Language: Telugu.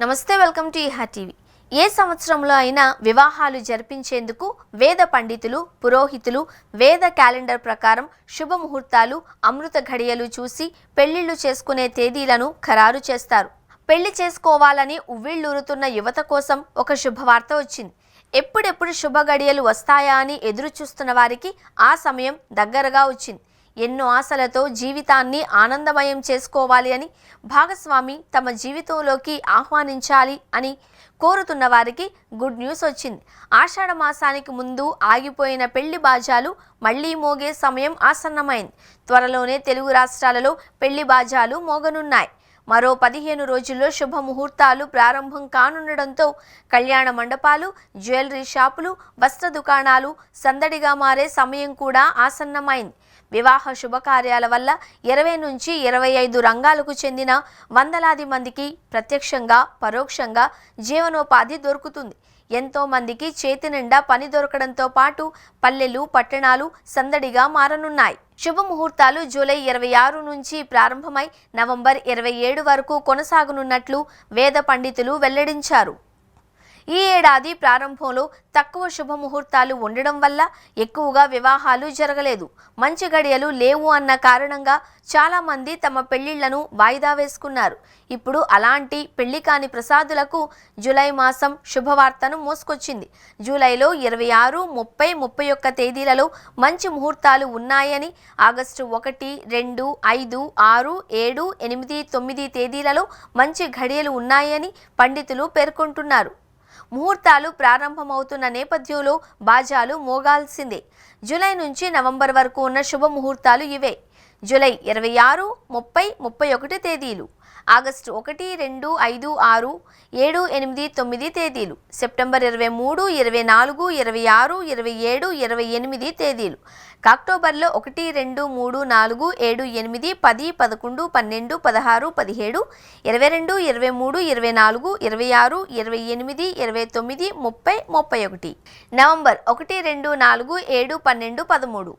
నమస్తే వెల్కమ్ టు ఈహా టీవీ. ఏ సంవత్సరంలో అయినా వివాహాలు జరిపించేందుకు వేద పండితులు పురోహితులు వేద క్యాలెండర్ ప్రకారం శుభముహూర్తాలు అమృత ఘడియలు చూసి పెళ్ళిళ్ళు చేసుకునే తేదీలను ఖరారు చేస్తారు. పెళ్ళి చేసుకోవాలని ఉవ్విళ్ళూరుతున్న యువత కోసం ఒక శుభవార్త వచ్చింది. ఎప్పుడెప్పుడు శుభ గడియలు వస్తాయా అని ఎదురు చూస్తున్న వారికి ఆ సమయం దగ్గరగా వచ్చింది. ఎన్నో ఆశలతో జీవితాన్ని ఆనందమయం చేసుకోవాలి అని భాగస్వామి తమ జీవితంలోకి ఆహ్వానించాలి అని కోరుతున్న వారికి గుడ్ న్యూస్ వచ్చింది. ఆషాఢ మాసానికి ముందు ఆగిపోయిన పెళ్ళి బాజాలు మళ్ళీ మోగే సమయం ఆసన్నమైంది. త్వరలోనే తెలుగు రాష్ట్రాలలో పెళ్ళి బాజాలు మోగనున్నాయి. మరో పదిహేను రోజుల్లో శుభముహూర్తాలు ప్రారంభం కానుండడంతో కళ్యాణ మండపాలు జ్యువెలరీ షాపులు వస్త్ర దుకాణాలు సందడిగా మారే సమయం కూడా ఆసన్నమైంది. వివాహ శుభకార్యాల వల్ల ఇరవై నుంచి ఇరవై ఐదు రంగాలకు చెందిన వందలాది మందికి ప్రత్యక్షంగా పరోక్షంగా జీవనోపాధి దొరుకుతుంది. ఎంతో మందికి చేతి నిండా పని దొరకడంతో పాటు పల్లెలు పట్టణాలు సందడిగా మారనున్నాయి. శుభముహూర్తాలు జూలై ఇరవై ఆరు నుంచి ప్రారంభమై నవంబర్ ఇరవై ఏడు వరకు కొనసాగనున్నట్లు వేద పండితులు వెల్లడించారు. ఈ ఏడాది ప్రారంభంలో తక్కువ శుభముహూర్తాలు ఉండడం వల్ల ఎక్కువగా వివాహాలు జరగలేదు. మంచి గడియలు లేవు అన్న కారణంగా చాలామంది తమ పెళ్ళిళ్ళను వాయిదా వేసుకున్నారు. ఇప్పుడు అలాంటి పెళ్ళి కాని ప్రసాదులకు జూలై మాసం శుభవార్తను మోసుకొచ్చింది. జూలైలో ఇరవై ఆరు ముప్పై ముప్పై ఒక్క తేదీలలో మంచి ముహూర్తాలు ఉన్నాయని ఆగస్టు ఒకటి రెండు ఐదు ఆరు ఏడు ఎనిమిది తొమ్మిది తేదీలలో మంచి ఘడియలు ఉన్నాయని పండితులు పేర్కొంటున్నారు. ముహూర్తాలు ప్రారంభమవుతున్న నేపథ్యంలో బాజాలు మోగాల్సిందే. జూలై నుంచి నవంబర్ వరకు ఉన్న శుభ ముహూర్తాలు ఇవే. జూలై ఇరవై ఆరు ముప్పై ముప్పై ఒకటి తేదీలు. ఆగస్టు ఒకటి రెండు ఐదు ఆరు ఏడు ఎనిమిది తొమ్మిది తేదీలు సెప్టెంబర్ ఇరవై మూడు ఇరవై నాలుగు ఇరవై ఆరు ఇరవై ఏడు ఇరవై ఎనిమిది తేదీలు. అక్టోబర్లో ఒకటి రెండు మూడు నాలుగు ఏడు ఎనిమిది పది పదకొండు పన్నెండు పదహారు పదిహేడు ఇరవై రెండు ఇరవై మూడు ఇరవై నాలుగు ఇరవై ఆరు ఇరవై ఎనిమిది ఇరవై తొమ్మిది ముప్పై ముప్పై ఒకటి. నవంబర్ ఒకటి రెండు నాలుగు ఏడు పన్నెండు పదమూడు.